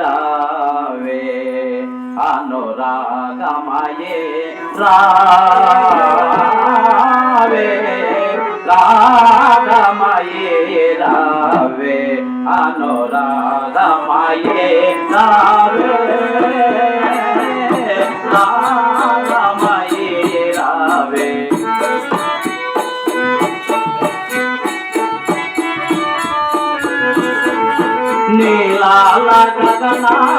రావే అనురాగమయే రావే రాగమయే రావే అనురాగమయే రావే రాగమయే నీలాల గగనాల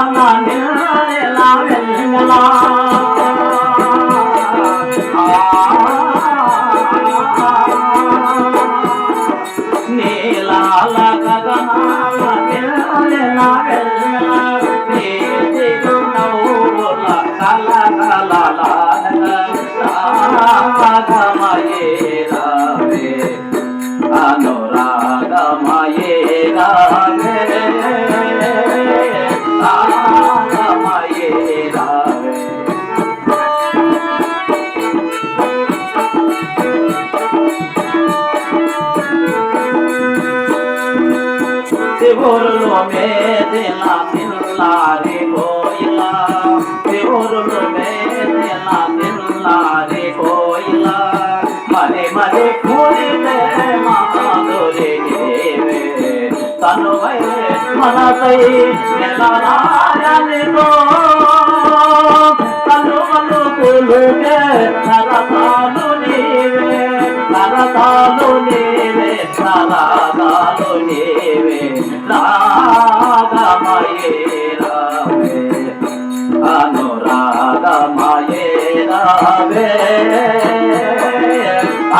দেবর মে দিলা দিলা রে কইলা দেবর মে দিলা দিলা রে মানে মানে ফুলবে মাধরে দেবে তানো ভাই মানা రాగమయే రావే అనురాగమయే రావే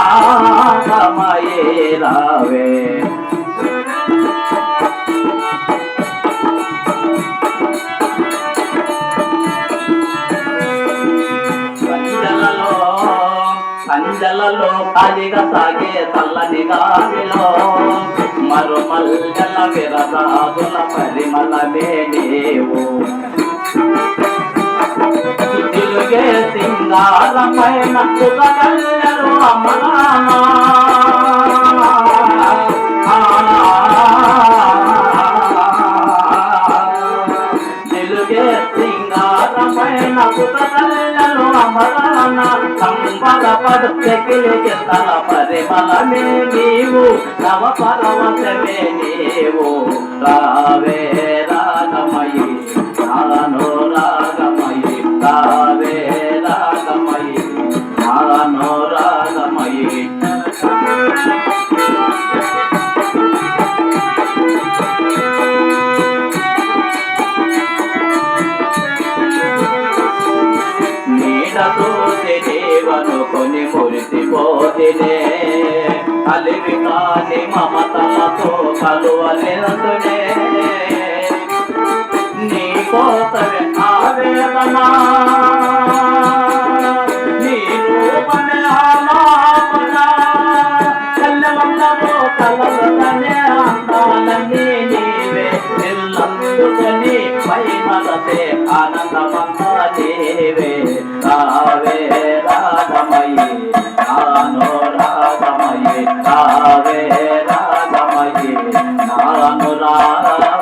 ఆగమయే రావే కంజలలో ఖాళీగా సాగే తల్లని గాలిలో మరుమల్లెల విరదాదుల పరిమళ వేడేవు తెలుగే సింగారమైన సుగగల్లెలు అమరానా అమరాన సంపద పడుకెలిగే పరిమళమే నీవు నవ పరవశమే నీవు. రావే నీడతో దేవను కొని మురిసిపోతినే అలివి కాని మమతలతో కలువలేదునే నీ కోసమే ఆవేదనా রাম রাম